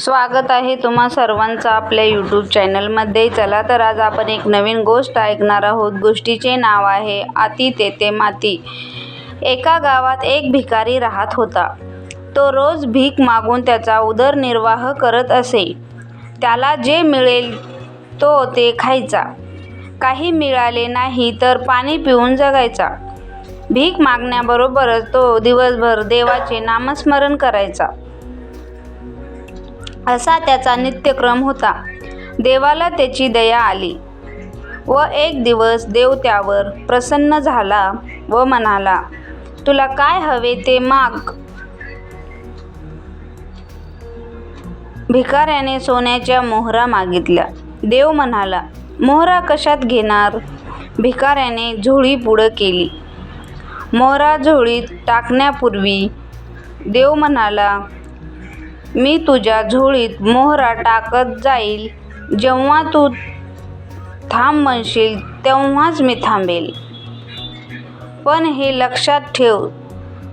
स्वागत आहे तुम्हा सर्वांचं आपल्या यूट्यूब चॅनलमध्ये चला तर आज आपण एक नवीन गोष्ट ऐकणार आहोत. गोष्टीचे नाव आहे आती तेथे माती. एका गावात एक भिकारी राहत होता. तो रोज भीक मागून त्याचा उदरनिर्वाह करत असे. त्याला जे मिळेल तो ते खायचा. काही मिळाले नाही तर पाणी पिऊन जगायचा. भीक मागण्याबरोबरच तो दिवसभर देवाचे नामस्मरण करायचा. असा त्याचा नित्यक्रम होता. देवाला त्याची दया आली व एक दिवस देव त्यावर प्रसन्न झाला व म्हणाला तुला काय हवे ते माग. भिकाऱ्याने सोन्याच्या मोहरा मागितल्या. देव म्हणाला मोहरा कशात घेणार? भिकाऱ्याने झोळी पुढं केली. मोहरा झोळीत टाकण्यापूर्वी देव म्हणाला मी तुझ्या झोळीत मोहरा टाकत जाईल. जेव्हा तू थांब म्हणशील तेव्हाच मी थांबेल. पण हे लक्षात ठेव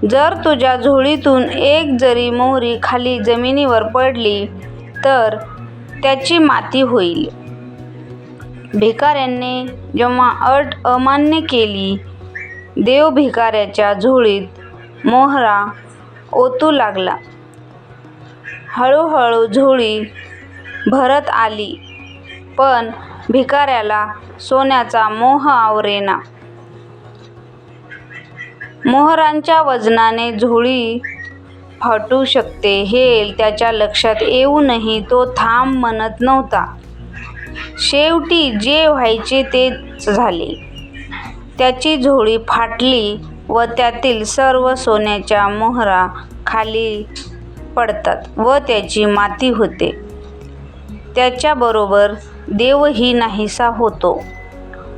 जर तुझ्या झोळीतून एक जरी मोहरी खाली जमिनीवर पडली तर त्याची माती होईल. भिकाऱ्याने जेव्हा अट अमान्य केली देव भिकाऱ्याच्या झोळीत मोहरा ओतू लागला. हळूहळू झोळी भरत आली. पण भिकाऱ्याला सोन्याचा मोह आवरेना. मोहरांच्या वजनाने झोळी फाटू शकते हे त्याच्या लक्षात येऊनही तो थांब म्हणत नव्हता. शेवटी जे व्हायचे तेच झाले. त्याची झोळी फाटली व त्यातील सर्व सोन्याच्या मोहरा खाली पडतात व त्याची माती होते. त्याच्याबरोबर देवही नाहीसा होतो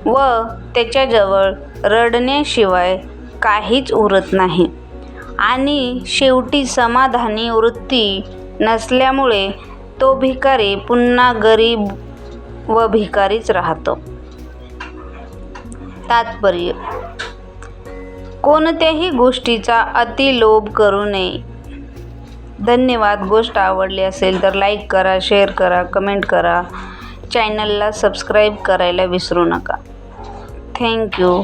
व त्याच्याजवळ रडण्याशिवाय काहीच उरत नाही आणि शेवटी समाधानी वृत्ती नसल्यामुळे तो भिकारी पुन्हा गरीब व भिकारीच राहतो. तात्पर्य कोणत्याही गोष्टीचा अतिलोभ करू नये. धन्यवाद. गोष्ट आवडली असेल तर लाईक करा शेअर करा कमेंट करा. चॅनलला सबस्क्राईब करायला विसरू नका. थँक्यू